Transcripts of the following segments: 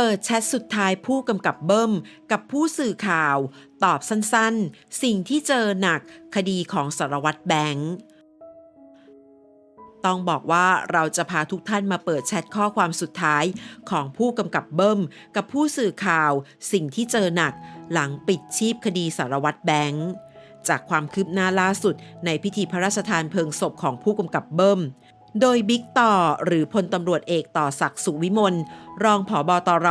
เปิดแชทสุดท้ายผู้กำกับเบิ้ม กับผู้สื่อข่าว ตอบสั้นๆ สิ่งที่เจอหนักคดีของสารวัตรแบงค์ต้องบอกว่าเราจะพาทุกท่านมาเปิดแชทข้อความสุดท้ายของผู้กำกับเบิ้ม กับผู้สื่อข่าว สิ่งที่เจอหนัก หลังปิดชีพคดีสารวัตรแบงค์จากความคืบหน้าล่าสุดในพิธีพระราชทานเพลิงศพของผู้กำกับเบิ้ม โดยบิ๊กต่อหรือพลตำรวจเอกต่อศักดิ์สุวิมลรองผอบอตร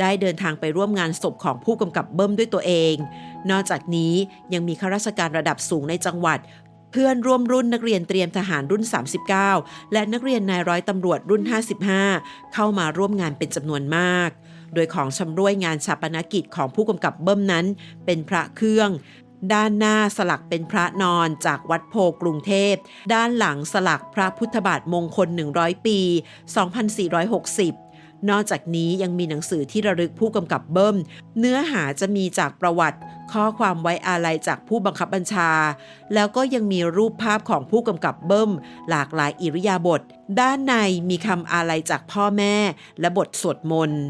ได้เดินทางไปร่วมงานศพของผู้กำกับเบิ้มด้วยตัวเอง นอกจากนี้ยังมีข้าราชการระดับสูงในจังหวัด เพื่อนร่วมรุ่นนักเรียนเตรียมทหารรุ่น 39 และนักเรียนนายร้อยตำรวจรุ่น 55 เข้ามาร่วมงานเป็นจำนวนมาก โดยของชำร่วยงานชาปนกิจของผู้กำกับเบิ้มนั้น เป็นพระเครื่อง ด้านหน้าสลักเป็นพระนอนจากวัดโพกรุงเทพ ด้านหลังสลักพระพุทธบาทมงคล 100 ปี 2460นอกจากนี้ยังมีหนังสือที่ระลึกผู้กำกับเบิ้ม เนื้อหาจะมีจากประวัติ ข้อความไว้อาลัยจากผู้บังคับบัญชา แล้วก็ยังมีรูปภาพของผู้กำกับเบิ้ม หลากหลายอิริยาบถด้านในมีคำอาลัยจากพ่อแม่ และบทสวดมนต์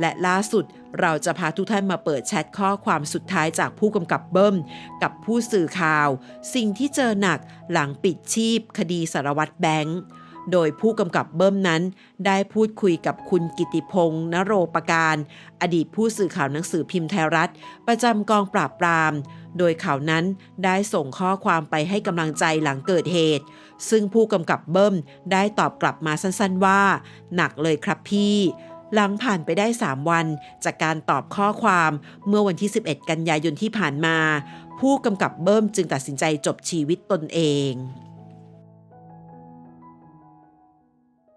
และล่าสุด เราจะพาทุกท่านมาเปิดแชทข้อความสุดท้ายจากผู้กำกับเบิ้ม กับผู้สื่อข่าว สิ่งที่เจอหนักหลังปิดชีพ คดีสารวัตรแบงค์โดยผู้กำกับเบิ้มนั้น ได้พูดคุยกับคุณกิติพงษ์นโรปการ อดีตผู้สื่อข่าวหนังสือพิมพ์ไทยรัฐ ประจำกองปราบปราม โดยข่าวนั้นได้ส่งข้อความไปให้กำลังใจหลังเกิดเหตุ ซึ่งผู้กำกับเบิ้มได้ตอบกลับมาสั้นๆว่า หนักเลยครับพี่ หลังผ่านไปได้ 3 วัน จากการตอบข้อความเมื่อวันที่ 11 กันยายนที่ผ่านมา ผู้กำกับเบิ้มจึงตัดสินใจจบชีวิตตนเอง